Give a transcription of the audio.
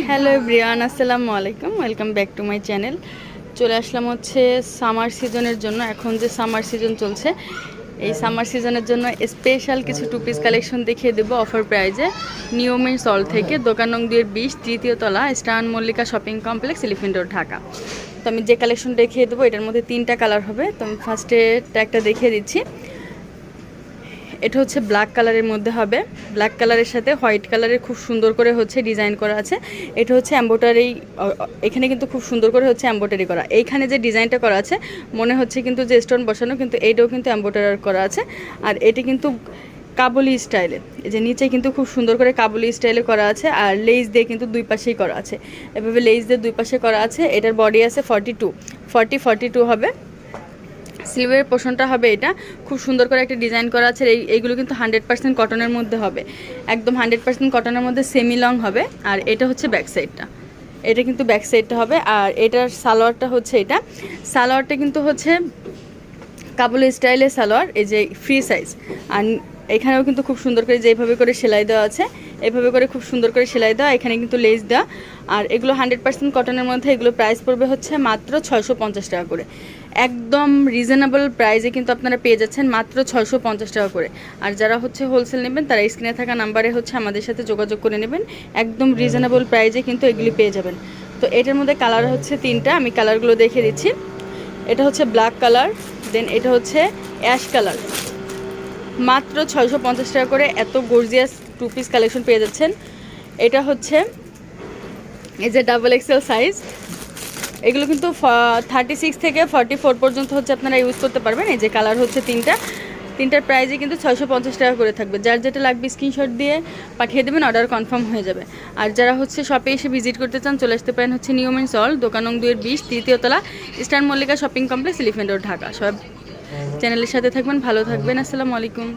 Hello Brian আসসালামু আলাইকুম। Welcome back to my channel. চলে আসলাম হচ্ছে সামার সিজনের জন্য। এখন যে সামার সিজন চলছে, এই সামার সিজনের জন্য স্পেশাল কিছু টু পিস কালেকশন দেখিয়ে দেবো অফার প্রাইজে। নিয়মের সল থেকে দোকান নং দুয়ের বিশ, তৃতীয় তলা, স্টান Mallika shopping complex Elephant Road, Dhaka. তো আমি যে কালেকশন দেখিয়ে দেবো, এটার মধ্যে তিনটা কালার হবে। তো আমি ফার্স্টে একটা দেখিয়ে দিচ্ছি। এটা হচ্ছে ব্ল্যাক কালারের মধ্যে হবে। ব্ল্যাক কালারের সাথে হোয়াইট কালারের খুব সুন্দর করে হচ্ছে ডিজাইন করা আছে। এটা হচ্ছে এম্বোটারি এখানে কিন্তু খুব সুন্দর করে হচ্ছে এম্বোটারি করা। এইখানে যে ডিজাইনটা করা আছে, মনে হচ্ছে কিন্তু যে স্টোন বসানো, কিন্তু এইটাও কিন্তু এম্বোটারি করা আছে। আর এটা কিন্তু কাবুলি স্টাইলে যে নিচে কিন্তু খুব সুন্দর করে কাবুলি স্টাইলে করা আছে, আর লেস দিয়ে কিন্তু দুই পাশেই করা আছে। এভাবে লেস দিয়ে দুই পাশে করা আছে। এটার বডি আছে forty two forty forty two হবে। সিলভারের পোষণটা হবে এটা। খুব সুন্দর করে একটা ডিজাইন করা আছে এই, এইগুলো কিন্তু হান্ড্রেড পার্সেন্ট কটনের মধ্যে হবে। একদম হান্ড্রেড পার্সেন্ট কটনের মধ্যে সেমি লং হবে, আর এটা হচ্ছে ব্যাক সাইডটা এটা কিন্তু ব্যাক সাইডটা হবে, আর এটার সালোয়ারটা হচ্ছে এটা। সালোয়ারটা কিন্তু হচ্ছে কাবুল স্টাইলের সালোয়ার, এই যে ফ্রি সাইজ আর এখানেও কিন্তু খুব সুন্দর করে যেভাবে করে সেলাই দেওয়া আছে এভাবে করে খুব সুন্দর করে সেলাই দেওয়া এখানে কিন্তু লেস দেওয়া। আর এগুলো হান্ড্রেড পার্সেন্ট কটনের মধ্যে এগুলো প্রাইস পড়বে হচ্ছে মাত্র ছয়শো পঞ্চাশ টাকা করে। একদম রিজনেবল প্রাইসে কিন্তু আপনারা পেয়ে যাচ্ছেন মাত্র ছয়শো পঞ্চাশ টাকা করে। আর যারা হচ্ছে হোলসেল নেবেন তারা স্ক্রিনে থাকা নাম্বারে হচ্ছে আমাদের সাথে যোগাযোগ করে নেবেন। একদম রিজনেবল প্রাইসে কিন্তু এগুলি পেয়ে যাবেন। তো এটার মধ্যে কালার হচ্ছে তিনটা আমি কালারগুলো দেখে দিচ্ছি। এটা হচ্ছে ব্ল্যাক কালার দেন এটা হচ্ছে অ্যাশ কালার মাত্র ছয়শো পঞ্চাশ টাকা করে এত গর্জিয়াস টু পিস কালেকশন পেয়ে যাচ্ছেন। এটা হচ্ছে এই যে ডাবল এক্সেল সাইজ এগুলো কিন্তু থার্টি সিক্স থেকে ফর্টি ফোর পর্যন্ত হচ্ছে আপনারা ইউজ করতে পারবেন। এই যে কালার হচ্ছে তিনটা। তিনটার প্রাইজে কিন্তু ছয়শো পঞ্চাশ টাকা করে থাকবে। যার যেটা লাগবে স্ক্রিনশট দিয়ে পাঠিয়ে দেবেন অর্ডার কনফার্ম হয়ে যাবে। আর যারা হচ্ছে শপে এসে ভিজিট করতে চান, চলে আসতে পারেন হচ্ছে নিয়মেন সল দোকান দুয়ের বিশ তৃতীয়তলা Eastern Mallika shopping complex Elephant Road Dhaka. সব চ্যানেলের সাথে থাকবেন ভালো থাকবেন আসসালামু আলাইকুম।